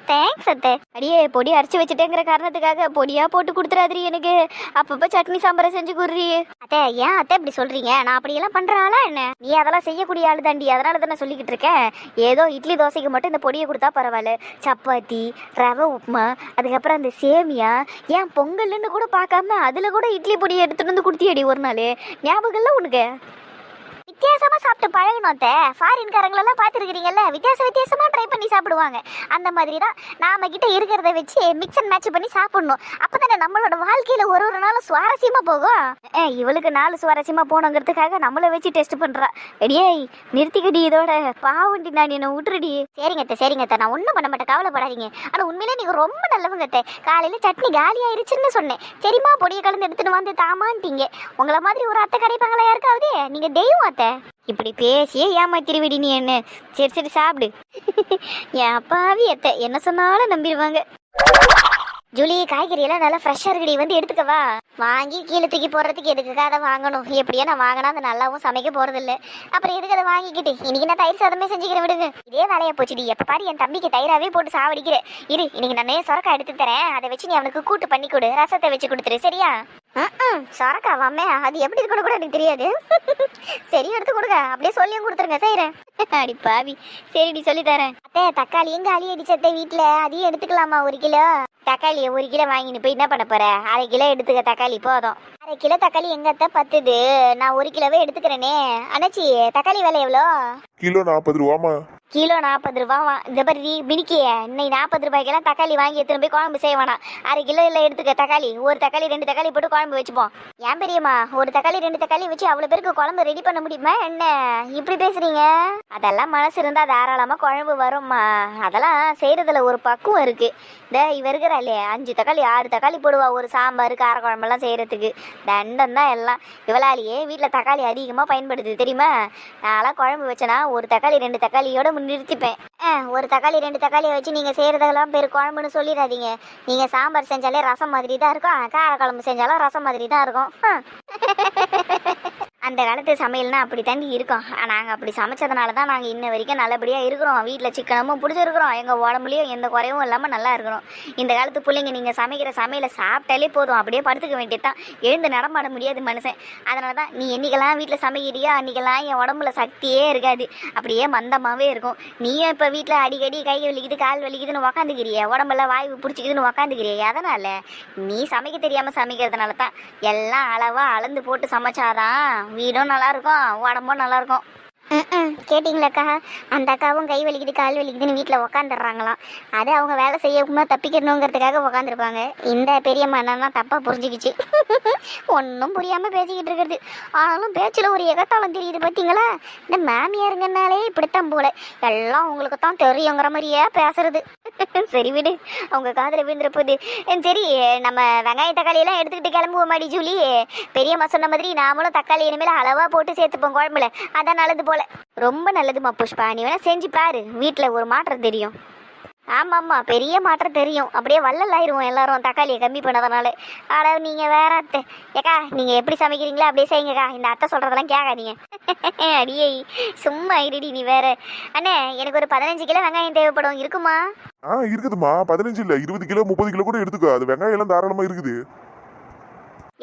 தேங்க்ஸ் அத்தை. அடியே பொடி அரைச்சி வச்சுட்டேங்கிற காரணத்துக்காக பொடியா போட்டு கொடுத்துறாதிரி எனக்கு. அப்பப்போ சட்னி சாம்பாரை செஞ்சு குடுறி. அத்தை ஏன் அத்தை இப்படி சொல்றீங்க? நான் அப்படியெல்லாம் பண்றாளா என்ன? நீ அதெல்லாம் செய்யக்கூடிய ஆளு தாண்டி அதனால தானே சொல்லிக்கிட்டு இருக்கேன் ஏதோ இட்லி தோசைக்கு மட்டும் இந்த பொடியை கொடுத்தா பரவாயில்ல. சப்பாத்தி ரவை உப்புமா அதுக்கப்புறம் அந்த சேமியா ஏன் பொங்கல்னு கூட பார்க்காம அதுல கூட இட்லி பொடியை எடுத்துட்டு வந்து கொடுத்தியடி ஒரு நாள்? ஞாபகம் இல்லை உனக்கு? வித்தியாசமா சாப்பிட்டு சாப்பிட்டு பழகணும் அத்தை ஃபாரின்காரங்களெல்லாம் பார்த்துருக்கிறீங்கல்ல வித்தியாச வித்தியாசமா ட்ரை பண்ணி சாப்பிடுவாங்க. அந்த மாதிரி தான் நாம கிட்ட இருக்கிறத வச்சு மிக்ஸ் அண்ட் மேட்ச் பண்ணி சாப்பிடணும். அப்பதானே நம்மளோட வாழ்க்கையில ஒரு ஒரு நாளும் சுவாரஸ்யமா போகும். ஏ இவளுக்கு நாலு சுவாரஸ்யமா போகணுங்கிறதுக்காக நம்மளை வச்சு டெஸ்ட் பண்றா. எடியே நிறுத்திக்கடி இதோட. பாவண்டி நான் என்ன விட்டுருடி. சரிங்க அத்தை சரிங்க அத்தை. நான் ஒன்றும் பண்ண மாட்டேன். கவலைப்படாதீங்க. ஆனால் உண்மையிலே நீங்கள் ரொம்ப நல்லவங்க அத்தை. காலையில் சட்னி காலி ஆயிருச்சுன்னு சொன்னேன். சரிம்மா பொடியை கலந்து எடுத்துட்டு வந்து தாமான்ட்டீங்க. உங்களை மாதிரி ஒரு அத்தை கிடைப்பாங்களா யாருக்காவது? நீங்கள் தெய்வம் அத்தை. இப்படி பேசியே ஏமாத்திருவிடி நீ என்ன? சரி சரி சாப்பிடு. என் அப்பாவி எத்த என்ன சொன்னாலும் நம்பிடுவாங்க. ஜூலி காய்கறி எல்லாம் நல்லா ஃப்ரெஷ்ஷாக இருக்குடி வந்து எடுத்துக்கவா வாங்கி கீழே தூக்கி போடுறதுக்கு எதுக்காக அதை வாங்கணும்? எப்படியோ நான் வாங்கினா அது நல்லாவும் சமைக்க போறது அப்புறம் எதுக்கு அதை வாங்கிக்கிட்டு? இன்னைக்கு நான் தயிர் சாதமே செஞ்சுக்கிறேன் விடுங்க. இதே வேலையை போச்சுடி. எப்ப பாரு என் தம்பிக்கு தயிராவே போட்டு சாவடிக்கிறேன். இரு இன்னைக்கு நான் சொரக்கா எடுத்து தரேன். அதை வச்சு நீ அவனுக்கு கூட்டு பண்ணி கொடு. ரசத்தை வச்சு கொடுத்துரு. சரியா? சொரக்காவாமே அது எப்படி இருக்கணும் கூட எனக்கு தெரியாது. சரி எடுத்து கொடுங்க. அப்படியே சொல்லியும் கொடுத்துருங்க. செய்கிறேன் அடி பாவி. சரிடி சொல்லி தரேன். அத்தை தக்காளி எங்க அலி அடிச்சத்தை வீட்டில் அதையும் எடுத்துக்கலாமா ஒரு கிலோ? தக்காளியை ஒரு கிலோ வாங்கிட்டு போய் என்ன பண்ண போற? அரை கிலோ எடுத்துக்க தக்காளி போதும். அரை கிலோ தக்காளி எங்க அத்தை? பத்துது. நான் ஒரு கிலோவே எடுத்துக்கிறேனே. அண்ணாச்சி தக்காளி விலை எவ்வளோ? கிலோ நாற்பது ரூபாமா கிலோ நாற்பது ரூபாவா இந்த பரி மினிக்கிய. இன்னைக்கு நாற்பது ரூபாய்க்கெல்லாம் தக்காளி வாங்கி எடுத்துன்னு போய் குழம்பு செய்ய வேணாம். அரை கிலோ இல்லை எடுத்துக்க தக்காளி. ஒரு தக்காளி ரெண்டு தக்காளி போட்டு குழம்பு குழம்பு வச்சுப்போம். ஏன் பெரியம்மா ஒரு தக்காளி ரெண்டு தக்காளி வச்சு அவ்வளோ பேருக்கு குழம்பு ரெடி பண்ண முடியுமா என்ன? இப்படி பேசுறீங்க? அதெல்லாம் மனசு இருந்தா தாராளமா குழம்பு வரும்மா. அதெல்லாம் செய்யறதுல ஒரு பக்குவம் இருக்கு. இந்த இவ இல்லையே அஞ்சு தக்காளி ஆறு தக்காளி போடுவா ஒரு சாம்பார் கார குழம்பெல்லாம் செய்யறதுக்கு தண்டம் தான் எல்லாம். இவளாலேயே வீட்டில் தக்காளி அதிகமாக பயன்படுது தெரியுமா? நான்லாம் குழம்பு வச்சேன்னா ஒரு தக்காளி ரெண்டு தக்காளியோட நிறுத்திப்பேன். ஆ, ஒரு தக்காளி ரெண்டு தக்காளியை வச்சு நீங்கள் செய்கிறதெல்லாம் பேர் குழம்புன்னு சொல்லிடாதீங்க. நீங்கள் சாம்பார் செஞ்சாலே ரசம் மாதிரி தான் இருக்கும் கார குழம்பு செஞ்சாலும் ரசம் மாதிரி தான் இருக்கும் ஆ. அந்த காலத்து சமையல்னா அப்படி தாண்டி இருக்கோம் நாங்கள் அப்படி சமைச்சதுனால தான் நாங்கள் இன்ன வரைக்கும் நல்லபடியாக இருக்கிறோம். வீட்டில் சிக்கனமும் பிடிச்சிருக்கிறோம். எங்கள் உடம்புலையும் எந்த குறையும் இல்லாமல் நல்லா இருக்கிறோம். இந்த காலத்து பிள்ளைங்க நீங்கள் சமைக்கிற சமையலை சாப்பிட்டாலே போதும். அப்படியே படுத்துக்க வேண்டியது தான் எழுந்து நடமாட முடியாது மனுஷன். அதனால தான் நீ என்னைக்கெல்லாம் வீட்டில் சமைக்கிறியோ அன்றைக்கெல்லாம் என் உடம்புல சக்தியே இருக்காது. அப்படியே மந்தமாகவே இருக்கும். நீயும் இப்போ வீட்டில் அடிக்கடி கை வலிக்குது கால் வலிக்குதுன்னு உக்காந்துக்கிறிய. உடம்பெல்லாம் வாய்வு பிடிச்சிக்குதுன்னு உக்காந்துக்கிறிய. அதனால் நீ சமைக்க தெரியாமல் சமைக்கிறதுனால தான் எல்லாம் அளவாக அளந்து போட்டு சமைச்சாதான் வீடும் நல்லா இருக்கும் உடம்பும் நல்லா இருக்கும் கேட்டிங்களாக்கா? அந்த அக்காவும் கை வலிக்குது கால் வலிக்குதுன்னு வீட்டில் உக்காந்துடுறாங்களாம். அது அவங்க வேலை செய்யணுமா தப்பிக்கணுங்கிறதுக்காக உக்காந்துருப்பாங்க. இந்த பெரியம்மா என்னன்னா தப்பாக புரிஞ்சுக்கிச்சு. ஒன்றும் புரியாமல் பேசிக்கிட்டு இருக்கிறது. ஆனாலும் பேச்சில் ஒரு எகத்தாளம் தெரியுது பார்த்தீங்களா இந்த மாமியாருங்கனாலே இப்படித்தான் போல. எல்லாம் உங்களுக்கு தான் தெரியுங்கிற மாதிரியே பேசுறது. சரி விடு. அவங்க காதில் விழுந்துற போகுது சரி நம்ம வெங்காய தக்காளி எல்லாம் எடுத்துக்கிட்டு கிளம்புவோம் மாடி ஜூலி. பெரியம்மா சொன்ன மாதிரி நாமளும் தக்காளி இனிமேல் அளவாக போட்டு சேர்த்துப்போம் குழம்புல. அதான் நல்லது போல. ரொம்ப நல்லதுமா புஷ்பா. நீ வேணா செஞ்சு பாரு. வீட்டில் ஒரு மாற்றம் தெரியும். ஆமாம் ஆமாம் பெரிய மாற்றம் தெரியும். அப்படியே வள்ளலாயிருவோம் எல்லாரும். தக்காளியை கம்மி பண்ணதுனால. ஆனால் நீங்கள் வேற அத்தை. ஏக்கா நீங்கள் எப்படி சமைக்கிறீங்களோ அப்படியே செய்யுங்கக்கா. இந்த அத்தை சொல்கிறதெல்லாம் கேட்காதீங்க. அடியே சும்மா இருடி நீ வேற. அண்ணே எனக்கு ஒரு பதினஞ்சு கிலோ வெங்காயம் தேவைப்படும். இருக்குமா? ஆ இருக்குதுமா பதினஞ்சு இல்லை இருபது கிலோ முப்பது கிலோ கூட எடுத்துக்கோ. அது வெங்காயம் எல்லாம் தாராளமாக இருக்குது.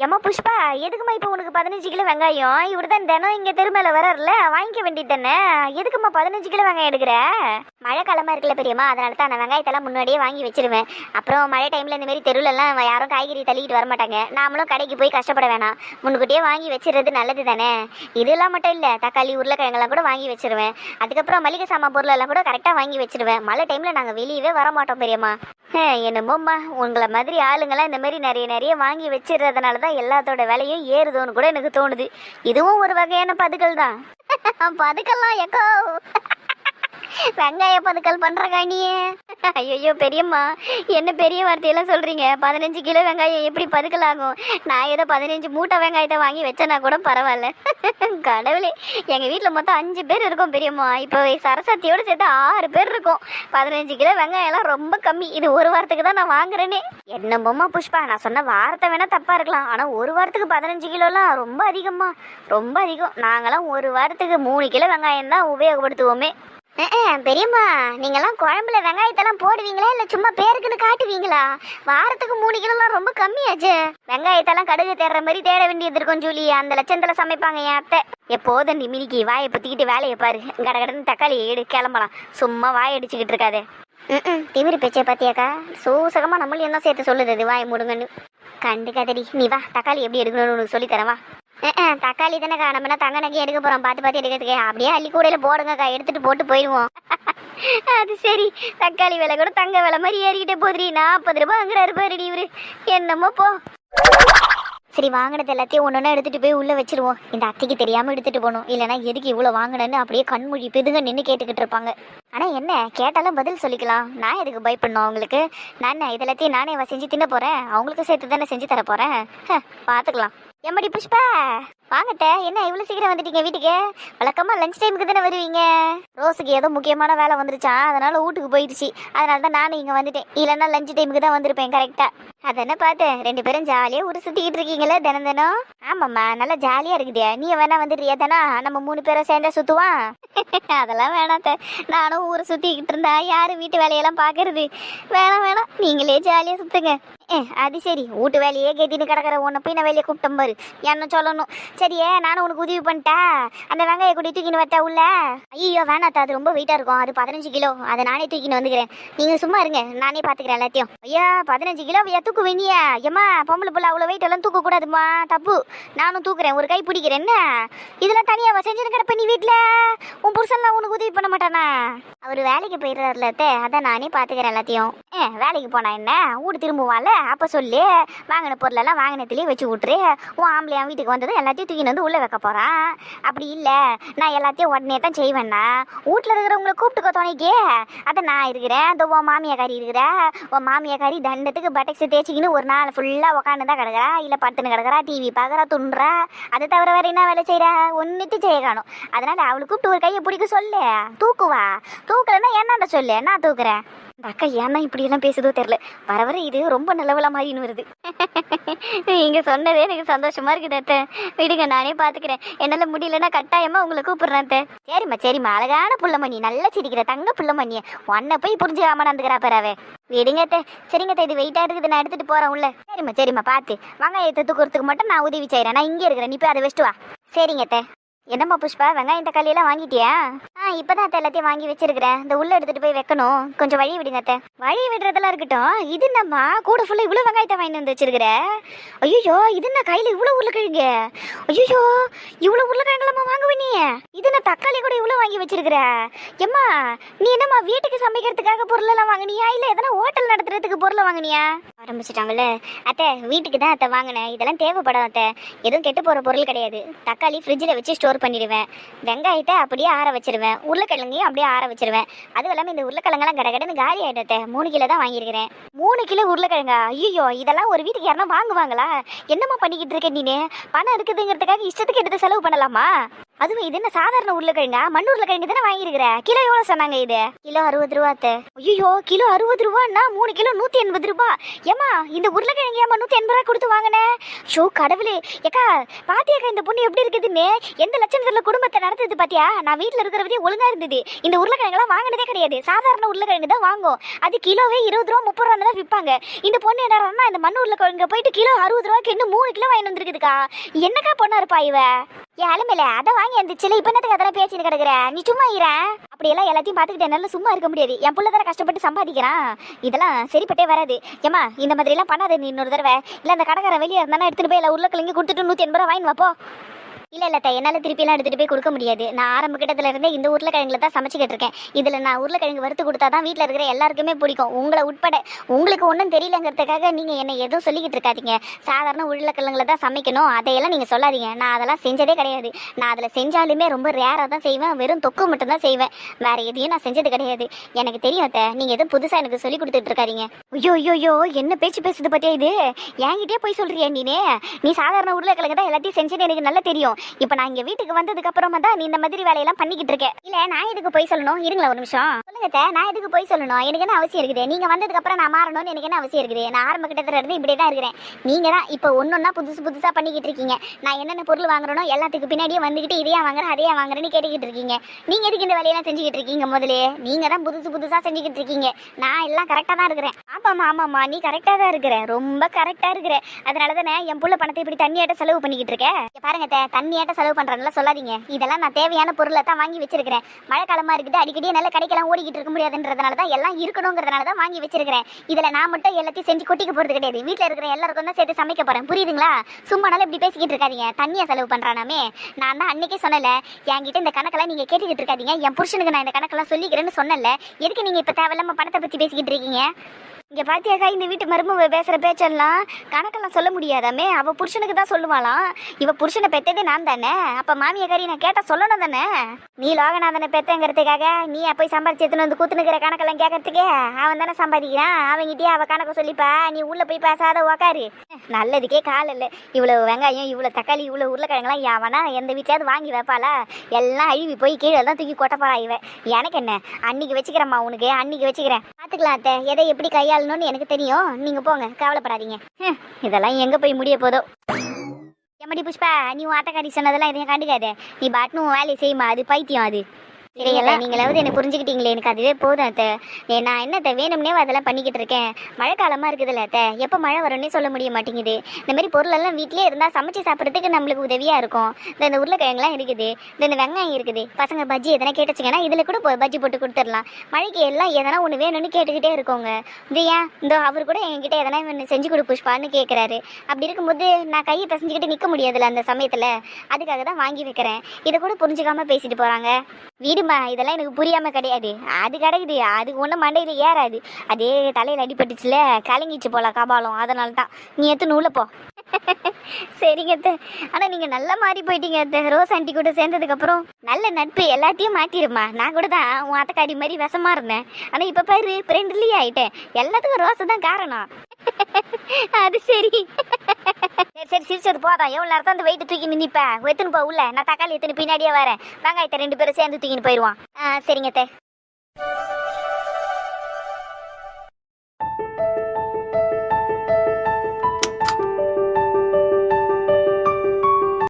ஏம்மா புஷ்பா எதுக்குமா இப்போ உனக்கு பதினஞ்சு கிலோ வெங்காயம்? இவர் தான் தினம் இங்கே தெருமேல வரல வாங்கிக்க வேண்டியது தானே? எதுக்குமா பதினஞ்சு கிலோ வெங்காயம் எடுக்கிற? மழை காலமாக இருக்குல்ல பெரியம்மா அதனால தான் நான் வெங்காயத்தெல்லாம் முன்னாடியே வாங்கி வச்சிருவேன். அப்புறம் மழை டைமில் இந்த மாதிரி தெருவிலலாம் யாரும் காய்கறி தள்ளிக்கிட்டு வர மாட்டாங்க. நாமளும் கடைக்கு போய் கஷ்டப்பட வேணாம். முன்கூட்டியே வாங்கி வச்சிடுறது நல்லது தானே? இதெல்லாம் மட்டும் இல்லை தக்காளி உருளைக்கிழங்கெல்லாம் கூட வாங்கி வச்சிருவேன். அதுக்கப்புறம் மளிகை சாமான் பொருள் எல்லாம் கூட கரெக்டாக வாங்கி வச்சிருவேன் மழை டைமில் நாங்கள் வெளியவே வர மாட்டோம் பெரியம்மா. என்னமோம்மா உங்களை மாதிரி ஆளுங்கெல்லாம் இந்த மாதிரி நிறைய நிறைய வாங்கி வச்சிடுறதுனால தான் எல்லாத்தோட விலையும் ஏறுதோன்னு கூட எனக்கு தோணுது. இதுவும் ஒரு வகையான பதுக்கல் தான் பதுக்கல்லாம் எக்கோ. வெங்காய பதுக்கல் பண்ற காணியே ஐயோ பெரியம்மா என்ன பெரிய வார்த்தையெல்லாம் சொல்றீங்க? பதினஞ்சு கிலோ வெங்காயம் எப்படி பதுக்கல் ஆகும் நான் ஏதோ பதினஞ்சு மூட்டை வெங்காயத்தை வாங்கி வச்சேன்னா கூட பரவாயில்ல. கடவுளே எங்க வீட்டில் மொத்தம் அஞ்சு பேர் இருக்கோம் பெரியம்மா. இப்போ சரஸ்வதியோட சேர்த்து ஆறு பேர் இருக்கோம். பதினஞ்சு கிலோ வெங்காயம் எல்லாம் ரொம்ப கம்மி. இது ஒரு வாரத்துக்கு தான் நான் வாங்குறேனே. என்னமோமா புஷ்பா நான் சொன்ன வாரத்தை வேணா தப்பா இருக்கலாம். ஆனா ஒரு வாரத்துக்கு பதினஞ்சு கிலோலாம் ரொம்ப அதிகமா ரொம்ப அதிகம். நாங்களாம் ஒரு வாரத்துக்கு மூணு கிலோ வெங்காயம் தான் உபயோகப்படுத்துவோமே. பெரியம்மா நீங்கெல்லாம் குழம்புல வெங்காயத்தெல்லாம் போடுவீங்களா? இல்ல சும்மா பேருக்குன்னு காட்டுவீங்களா? வாரத்துக்கு மூணு கிலோலாம் ரொம்ப கம்மியாச்சு. வெங்காயத்தெல்லாம் கடுகு தேடுற மாதிரி தேட வேண்டியது இருக்கும் ஜூலி. அந்த லட்சத்துல சமைப்பாங்க என் அத்தை. எப்போதும் நீ மினிக்கி வாயை பற்றிக்கிட்டு வேலையை பாரு. கட கடன்னு தக்காளி எடு கிளம்பலாம். சும்மா வாய் அடிச்சுக்கிட்டு இருக்காதே. ம் திமிரு பேச்சை பாத்தியாக்கா? சூசகமா நம்மளும் என்ன சேர்த்து சொல்லுது அது வாயை முடுங்கன்னு. கண்டுக்காதடி நீ வா தக்காளி எப்படி எடுக்கணும்னு உனக்கு சொல்லி வா. தக்காளி தானே நம்மனா தங்க நகை எடுக்க போறோம்? பார்த்து பார்த்து எடுக்கிறதுக்கு. அப்படியே அள்ளி கூடையில போடுங்கக்கா எடுத்துட்டு போட்டு போயிடுவோம். அது சரி. தக்காளி விலை கூட தங்க விலை மாதிரி ஏறிக்கிட்டே போதுரி நாற்பது ரூபாய் வாங்குறாரு பாருடி இவரு. என்னமோ போ. சரி வாங்கினது எல்லாத்தையும் ஒன்று எடுத்துட்டு போய் உள்ள வச்சிருவோம். இந்த அத்தைக்கு தெரியாம எடுத்துட்டு போகணும். இல்லைனா எதுக்கு இவ்வளோ வாங்கினேன்னு அப்படியே கண்மொழி பிதுங்க நின்று கேட்டுக்கிட்டு இருப்பாங்க. ஆனா என்ன? கேட்டாலும் பதில் சொல்லிக்கலாம். நான் எதுக்கு பயப்படணும் அவங்களுக்கு? நான் என்ன, இது எல்லாத்தையும் நானே செஞ்சு தின்ன போகிறேன் அவங்களுக்கு சேர்த்து தானே செஞ்சு தர போகிறேன் ஹ, பாத்துக்கலாம் எம்மடி புஷ்பா? வாங்கட்ட என்ன இவ்வளோ சீக்கிரம் வந்துட்டீங்க வீட்டுக்கு? வழக்கமாக லஞ்ச் டைமுக்கு தானே வருவீங்க? ரோஸுக்கு ஏதோ முக்கியமான வேலை வந்துருச்சா? அதனால் வீட்டுக்கு போயிடுச்சு. அதனால தான் நானும் இங்கே வந்துட்டேன். இல்லைன்னா லஞ்ச் டைமுக்கு தான் வந்திருப்பேன் கரெக்டாக அதென்ன பார்த்தேன் ரெண்டு பேரும் ஜாலியாக ஊர் சுற்றிக்கிட்டு இருக்கீங்களே தினம் தினம்? ஆமாம்மா நல்லா ஜாலியாக இருக்குதே. நீ வேணா வந்துடுறியா தானா நம்ம மூணு பேரும் சேர்ந்தா சுற்றுவான் அதெல்லாம் வேணாத்த நானும் ஊரை சுற்றிக்கிட்டு இருந்தா யாரும் வீட்டு வேலையெல்லாம் பார்க்கறது வேணாம் வேணாம். நீங்களே ஜாலியாக சுற்றுங்க அது சரி. வீட்டு வேலையே கெத்தின்னு கிடக்கிற உன்னை போய் நான் வெளியே கூப்பிட்டேன் பாரு. என்ன சொல்லணும். சரியே நானும் உனக்கு உதவி பண்ணிட்டா? அந்த வெங்காய குடி தூக்கின்னு வரட்டா உள்ள? ஐயோ வேணாத்தா அது ரொம்ப வெயிட்டா இருக்கும். அது பதினஞ்சு கிலோ. அதை நானே தூக்கின்னு வந்துக்கிறேன். நீங்க சும்மா இருங்க. நானே பார்த்துக்கிறேன் எல்லாத்தையும். ஐயா பதினஞ்சு கிலோ ஐயா தூக்கு வேண்டிய ஏம்மா பொம்பளை பிள்ளை அவ்வளோ வெயிட் எல்லாம் தூக்க கூடாதுமா தப்பு. நானும் தூக்குறேன். ஒரு கை பிடிக்கிறேன். என்ன? இதெல்லாம் தனியாக செஞ்சுன்னு கிடப்ப நீ வீட்டுல உன் புருஷன்லாம் உனக்கு உதவி பண்ண மாட்டானா? அவர் வேலைக்கு போயிடுறாருல அத்தை. அதான் நானே பார்த்துக்கிறேன் எல்லாத்தையும். ஏ வேலைக்கு போனா என்ன? வீடு திரும்புவான்ல? அப்போ சொல்லு வாங்கின பொருளெல்லாம் வாங்கினத்துலேயே வச்சு விட்ரு உன் ஆம்பளை என் வீட்டுக்கு வந்ததும் எல்லாத்தையும் தூக்கின்னு வந்து உள்ளே வைக்க போறான். அப்படி இல்லை நான் எல்லாத்தையும் உடனே தான் செய்வேண்ணா. வீட்டில் இருக்கிறவங்களை கூப்பிட்டுக்கோ துணைக்கே. அதான் நான் இருக்கிறேன். இந்த உன் மாமியாக்காரி இருக்கிறா உன் மாமியாக்காரி தண்டத்துக்கு பட்டக்ஸை தேய்ச்சிக்கின்னு ஒரு நாள் ஃபுல்லாக உக்காந்து தான் கிடக்குறா. இல்லை படுத்துன்னு கிடக்குறா டிவி பார்க்குறா துண்டுறா அதை தவிர வேற என்ன வேலை செய்கிறா ஒன்னுத்தையும் செய்ய காணும். அதனால அவளை கூப்பிட்டு ஒரு கையை பிடிக்க சொல்லு. தூக்குவா. தூக்கலைன்னா என்னண்ட சொல்லு? நான் தூக்குறேன். அக்கா ஏன்னா இப்படி எல்லாம் பேசுதோ தெரியல. வர வர இது ரொம்ப நல்லவள மாதிரின்னு வருது. நீங்க சொன்னதே எனக்கு சந்தோஷமா இருக்குது அத்தை. விடுங்க நானே பாத்துக்கிறேன். என்னால முடியலன்னா கட்டாயமா உங்களை கூப்பிடுறேன் அத்தை. சரிம்மா சரிம்மா. அழகான புள்ளமணி நல்லா சிரிக்கிற தங்க புள்ளமணிய. உன்னை போய் புரிஞ்சுக்காம நடந்துக்கிறா பெறாவே விடுங்க அத்தை. சரிங்க அத்தை இது வெயிட்டா இருக்குது நான் எடுத்துட்டு போறேன் உள்ள. சரிம்மா சரிம்மா பாத்து. வாங்க தூக்குறதுக்கு மட்டும் நான் உதவி செய்யறேன் நான் இங்கே இருக்கிறேன். நீ போய் அதை வச்சுட்டு வா. சரிங்க அத்தை. என்னம்மா புஷ்பா வெங்காயம் தக்காளி எல்லாம் வாங்கிட்டியா? ஆ இப்பதான் அத்தை எல்லாத்தையும் வாங்கி வச்சிருக்கிறேன் இந்த உள்ள எடுத்துட்டு போய் வைக்கணும். கொஞ்சம் வழி விடுங்க அத்தை. வழி விடுறதெல்லாம் இருக்கட்டும். இது என்னம்மா? கூட ஃபுல்லா இவ்வளவு வெங்காயத்தை வாங்கி வந்து வச்சிருக்கிற? ஐயோ இது என்ன கையில இவ்வளவு உருளைக்கிழங்கு? ஐயோ இவ்வளவு உருளைக்கிழங்குலாமா வாங்குவ நீ? இது என்ன தக்காளி கூட இவ்வளவு வாங்கி வச்சிருக்கிற? எம்மா நீ என்னம்மா வீட்டுக்கு சமைக்கிறதுக்காக பொருள் எல்லாம் வாங்குனியா? இல்ல எதனா ஹோட்டல் நடத்துறதுக்கு பொருளை வாங்கினியா? ஆரம்பிச்சிட்டாங்கல்ல. அத்தை வீட்டுக்கு தான் அத்தை வாங்கினேன். இதெல்லாம் தேவைப்படும் அத்தை. எதுவும் கெட்டு போற பொருள் கிடையாது. தக்காளி ஃப்ரிட்ஜில் வச்சு ஸ்டோர் பண்ணிடுவேன் வெங்காயத்தை அப்படியே ஆற வச்சிருவேன் உருளைக்கிழங்கையும் அப்படியே ஆற வச்சிருவேன் அதுவும் இல்லாமல் இந்த உருளைக்கிழங்கெல்லாம் கடை காலி ஆயிட்டத்தை மூணு கிலோ தான் வாங்கியிருக்கிறேன். மூணு கிலோ உருளைக்கிழங்கா? ஐயோ இதெல்லாம் ஒரு வீட்டுக்கு யாருன்னா வாங்குவாங்களா? என்னம்மா பண்ணிக்கிட்டு இருக்க நீனு? பணம் இருக்குதுங்கிறதுக்காக இஷ்டத்துக்கு எடுத்து செலவு பண்ணலாமா? அதுவும் இது என்ன சாதாரண உருளைக்கிழங்கா? மண் உருளைக்கிழங்கு தானே வாங்கியிருக்கிற? கிலோ எவ்வளோ சொன்னாங்க இது? கிலோ அறுபது ரூபா ஐயோ கிலோ அறுபது ரூபான்னா மூணு கிலோ நூற்றி எண்பது ரூபா. ஏமா இந்த உருளைக்கிழங்கு ஏமா நூற்றி எண்பது ரூபா கொடுத்து வாங்கினேன் ஷோ கடவுளே. ஏக்கா பாத்தியாக்கா இந்த பொண்ணு எப்படி இருக்குதுன்னு? எந்த லட்சணத்துல குடும்பத்தை நடத்துது பாத்தியா? நான் வீட்டில் இருக்கிறதே ஒழுங்கா இருந்தது. இந்த உருளைக்கிழங்கெல்லாம் வாங்கினதே கிடையாது. சாதாரண உருளைக்கிழங்கு தான் வாங்கும் அது கிலோவே இருபது ரூபா முப்பது ரூபா தான் விற்பாங்க. இந்த பொண்ணு என்னடான்னா இந்த மண் உருளைக்கிழங்கு போயிட்டு கிலோ அறுபது ரூபாய்க்கு இன்னும் மூணு கிலோ வாங்கி வந்துருக்குதுக்கா. என்னக்கா பொண்ணா இருப்பா இவ? ஏன் அலுமையில அதை வாங்கி வந்துச்சுல இப்ப என்னத்துக்கு அதெல்லாம் பேசிட்டு கிடக்குற? நீ சும்மா இரு. அப்படியெல்லாம் எல்லாத்தையும் பார்த்துக்கிட்டு என்னால சும்மா இருக்க முடியாது. என் பிள்ளை தானே கஷ்டப்பட்டு சம்பாதிக்கிறான். இதெல்லாம் சரிப்பட்டே வராது. ஏமா இந்த மாதிரி எல்லாம் பண்ணாத நீ இன்னொரு தடவை. இல்ல அந்த கடைக்காரன் வெளியே இருந்தானா எடுத்துட்டு போய் எல்லாம் உருளைக்கிழங்கு கொடுத்துட்டு நூத்தி எண்பது ரூபா வாங்கி வைப்போ இல்லை இல்லை என்னால் திருப்பிலாம் எடுத்துகிட்டு எடுத்துட்டு போய் கொடுக்க முடியாது. நான் ஆரம்ப கிட்டத்துல இருந்தே இந்த உருளைக்கிழங்குல தான் சமைச்சிக்கிட்டு இருக்கேன். இதில் நான் உருளைக்கிழங்கு வறுத்து கொடுத்தா தான் வீட்டில் இருக்கிற எல்லாருக்குமே பிடிக்கும். உங்களை உட்பட உங்களுக்கு ஒன்றும் தெரியலங்கிறதுக்காக நீங்கள் என்னை எதுவும் சொல்லிக்கிட்டு இருக்காதீங்க. சாதாரண உருளைக்கிழங்குல தான் சமைக்கணும். அதையெல்லாம் நீங்கள் சொல்லாதீங்க. நான் அதெல்லாம் செஞ்சதே கிடையாது. நான் அதில் செஞ்சாலுமே ரொம்ப ரேராக தான் செய்வேன். வெறும் தொக்கு மட்டும் தான் செய்வேன். வேறு எதையும் நான் செஞ்சது கிடையாது. எனக்கு தெரியும் அத்தை. நீங்கள் எதுவும் புதுசாக எனக்கு சொல்லி கொடுத்துட்டு இருக்காதீங்க. ஐயோ ஐயோ ஐயோ என்ன பேச்சு பேசுது பற்றியா இது? என்கிட்டே போய் சொல்கிறியா நீனே? நீ சாதாரண உருளைக்கிழங்கு தான் எல்லாத்தையும் செஞ்சேன்னு எனக்கு நல்லா தெரியும். இப்போ நான் இங்க வீட்டுக்கு வந்ததுக்கு அப்புறமா தான் நீ இந்த மாதிரி வேலையெல்லாம் பண்ணிக்கிட்டு இருக்கேன் இல்ல நான் எதுக்கு போய் சொல்லணும்? இருங்களா ஒரு நிமிஷம். சொல்லுங்க நான் எதுக்கு போய் சொல்லணும்? எனக்கு என்ன அவசியம் இருக்குது? நீங்க வந்ததுக்கு அப்புறம் நான் மாறணும்னு எனக்கு என்ன அவசியம் இருக்குது? நான் ஆரம்ப கிட்டத்துல இருந்து இப்படியே தான் இருக்கிறேன். நீங்க தான் இப்போ ஒன்னொன்னா புதுசு புதுசா பண்ணிக்கிட்டு இருக்கீங்க. நான் என்னென்ன பொருள் வாங்குறனோ எல்லாத்துக்கு பின்னாடியே வந்துகிட்டு இதையா வாங்குறேன் அதையா வாங்குறேன்னு கேட்டுக்கிட்டு இருக்கீங்க. நீங்க எதுக்கு இந்த வேலையெல்லாம் செஞ்சுக்கிட்டு இருக்கீங்க முதலே? நீங்க தான் புதுசு புதுசா செஞ்சுக்கிட்டு இருக்கீங்க. நான் எல்லாம் கரெக்டா தான் இருக்கிறேன். ஆமாம்மா ஆமாம்மா நீ கரெக்டா தான் இருக்கிற. ரொம்ப கரெக்டா இருக்கிற. அதனால தானே என் புள்ள பணத்தை இப்படி தண்ணியாட்ட செலவு பண்ணிக்கிட்டு இருக்க? பாருங்க தண்ணி அண்ணியாட்ட செலவு பண்றேன்ல சொல்லாதீங்க. இதெல்லாம் நான் தேவையான பொருளை தான் வாங்கி வச்சிருக்கிறேன். மழை காலமா இருக்குது அடிக்கடி நல்ல கடைக்கெல்லாம் ஓடிக்கிட்டு இருக்க முடியாதுன்றதுனால தான் எல்லாம் இருக்கணுங்கிறதுனால தான் வாங்கி வச்சிருக்கிறேன். இதுல நான் மட்டும் எல்லாத்தையும் செஞ்சு கொட்டிக்க போறது கிடையாது. வீட்ல இருக்கிற எல்லாருக்கும் தான் சேர்த்து சமைக்க போறேன். புரியுதுங்களா? சும்மானாலும் இப்படி பேசிக்கிட்டு இருக்காதீங்க. தண்ணியை செலவு பண்றானாமே. நான் தான் அன்னைக்கே சொன்னல என்கிட்ட இந்த கணக்கெல்லாம் நீங்க கேட்டுக்கிட்டு இருக்காதீங்க. என் புருஷனுக்கு நான் இந்த கணக்கெல்லாம் சொல்லிக்கிறேன்னு சொன்னல எதுக்கு நீங்க இப்ப தேவையில்லாம பணத்தை பத்தி பேசிக்கிட்டு இருக்கீங்க? இங்க பாத்தியாக்கா இந்த வீட்டு மருமவ பேசுற பேச்செல்லாம் கணக்கெல்லாம் சொல்ல முடியாதாமே? அவ புருஷனுக்கு தான் சொல்லுவாளாம் இவ புருஷனை பெத்ததே நான் தானே? அப்ப மாமியக்காரி நான் கேட்டா சொல்லணும் தானே? நீ லோகநாதனை பெத்தங்கிறதுக்காக நீ போய் சம்பாரிச்சு எடுத்துன்னு வந்து கூத்துனுக்கிற கணக்கெல்லாம் கேட்கறதுக்கே அவன் தானே சம்பாதிக்கிறான். அவங்கிட்டயே அவ கணக்கு சொல்லிப்பா. நீ உள்ள போய் பேசாத உக்காரு. நல்லதுக்கே கால் இல்லை. இவ்வளவு வெங்காயம் இவ்வளவு தக்காளி இவ்வளவு உருளைக்கிழங்குலாம் யாவனா எந்த வீட்டையாவது வாங்கி வைப்பாளா? எல்லாம் அழுவி போய் கீழே தான் தூக்கி கொட்டப்பா இவன் இவ. எனக்கு என்ன? அன்னைக்கு வச்சுக்கிறேம்மா உனக்கு. அன்னைக்கு வச்சுக்கிறேன். பாத்துக்கலாம் அத்தை. எதை எப்படி கையாளணும்னு எனக்கு தெரியும். நீங்க போங்க கவலைப்படாதீங்க. ஹம், இதெல்லாம் எங்க போய் முடிய போதோ? எம்மடி புஷ்பா நீ உன் ஆத்தக்காரி சொன்னதெல்லாம் எதையும் கண்டுக்காத. நீ பாட்டுன்னு உன் வேலையை செய்யுமா அது பைத்தியம் அது. சரியெல்லாம் நீங்களாவது என்ன புரிஞ்சுக்கிட்டீங்களே எனக்கு அதுவே போதும் அத்தை. நான் என்னத்த வேணும்னே அதெல்லாம் பண்ணிக்கிட்டு இருக்கேன். மழை காலமா இருக்குதுல்ல அத்தை. எப்போ மழை வரும்னே சொல்ல முடிய மாட்டேங்குது. இந்த மாதிரி பொருளெல்லாம் வீட்லயே இருந்தா சமைச்சு சாப்பிட்றதுக்கு நம்மளுக்கு உதவியா இருக்கும். இந்த இந்த உருளைக்கிழங்குலாம் இருக்குது. இந்த இந்த வெங்காயம் இருக்குது. பசங்க பஜ்ஜி எதனா கேட்டுச்சுங்கன்னா இதுல கூட பஜ்ஜி போட்டு கொடுத்துடலாம். மழைக்கு எல்லாம் எதனா ஒன்று வேணும்னு கேட்டுக்கிட்டே இருக்கோங்க. இது ஏன்? இந்த அவர் கூட என்கிட்ட எதனா ஒன்று செஞ்சு கொடு புஷ்பான்னு கேட்குறாரு அப்படி இருக்கும்போது நான் கையை பிசைஞ்சுக்கிட்டு நிற்க முடியாதுல்ல அந்த சமயத்தில். அதுக்காக தான் வாங்கி வைக்கிறேன். இதை கூட புரிஞ்சுக்காம பேசிட்டு போகிறாங்க வீடுமா இதெல்லாம் எனக்கு புரியாம கிடையாது. அது கிடைக்குது. அது ஒன்றும் மண்டையில் ஏறாது. அதே தலையில் அடிபட்டுச்சுல கலங்கிச்சு போல கபாலம். அதனால தான். நீ எத்தனை உள்ளே போ. சரிங்க அத்தை. ஆனால் நீங்கள் நல்லா மாறி போயிட்டீங்க அத்தை. ரோஸ் ஆண்டி கூட சேர்ந்ததுக்கப்புறம் நல்ல நட்பு எல்லாத்தையும் மாற்றிடுமா நான் கூட தான் உன் அத்தைக்காரி மாதிரி விஷமா இருந்தேன். ஆனால் இப்போ பாரு ஃப்ரெண்ட்லி ஆயிட்டேன். எல்லாத்துக்கும் ரோஸ் தான் காரணம். அது சரி. சரி சரி சிரிச்சது போதும். எவ்வளோ நேரம் தான் அந்த வெயிட்டு தூக்கி நின்னிப்பேன் எத்துன்னு போ உள்ள. நான் தக்காளி எத்துன்னு பின்னாடியே வரேன். வெங்காயத்தை ரெண்டு பேரும் சேர்ந்து தூக்கின்னு போயிடுவான் சரிங்க தே